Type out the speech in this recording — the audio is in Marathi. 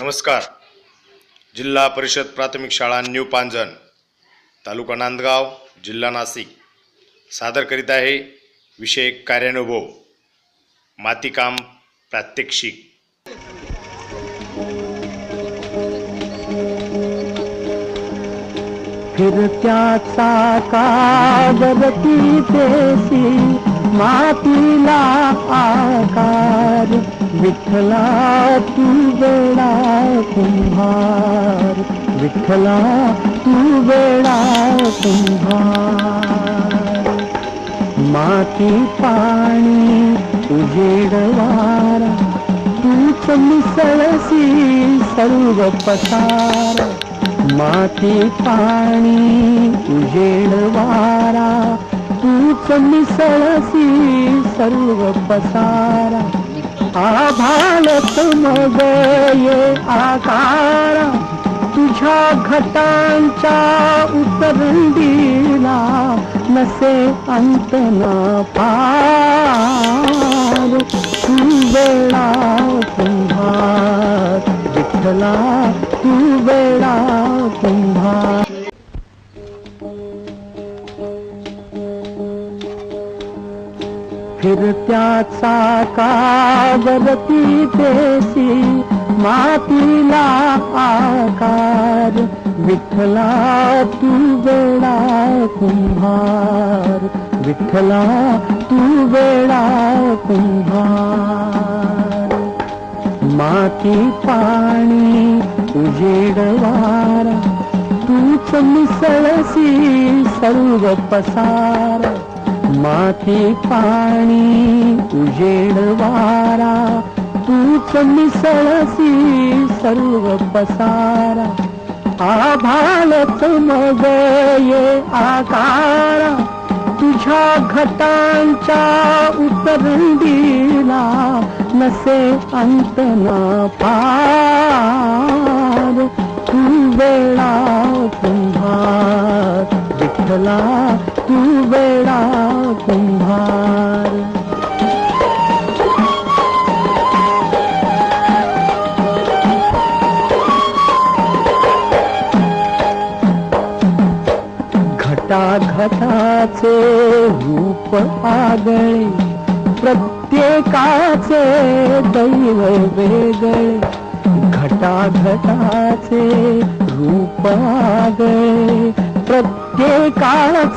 नमस्कार. जिल्हा परिषद प्राथमिक शाळा न्यू पांजण तालुका नांदगाव जिल्हा नाशिक. सादर करीत आहे विषय कार्यानुभव मातीकाम प्रात्यक्षिक. फिरत्याचा कागदती देसी मातीला आकार विठ्ठला तू वेळा कुंभार. विठ्ठला तू वेळा कुंभार. माती पाणी उजेडवार वारा तूच मिसळसी सर्व पसार. माती पाणी उजेड वारा तूच मिसळसी सर्व पसारा. आभाळत मग ये आकारा तुझ्या घटांच्या उतरंडीला नसे अंत ना पार. तू वेळा तुम्हा विठ्ठला तू वेळा फिरत्याचा कावरती देशी मातीला आकार. विठ्ठला तू वेळा कुंभार विठ्ठला तू वेळा कुंभार माती पाणी उजेड वारा तूच मिसळसी सर्व पसार. माथे पाणी तुझेड वारा तूच मिसळसी सर्व पसारा. आभाळत मग ये आकारा तुझ्या घटांच्या उतरंडीला नसे अंत ना पा विठ्ठला तू वेळा कुंभार. घटाघटाचे रूप आगळे प्रत्येकाचे दैव वेगळे. घटाघटाचे रूप आगळे प्रत्येकाचे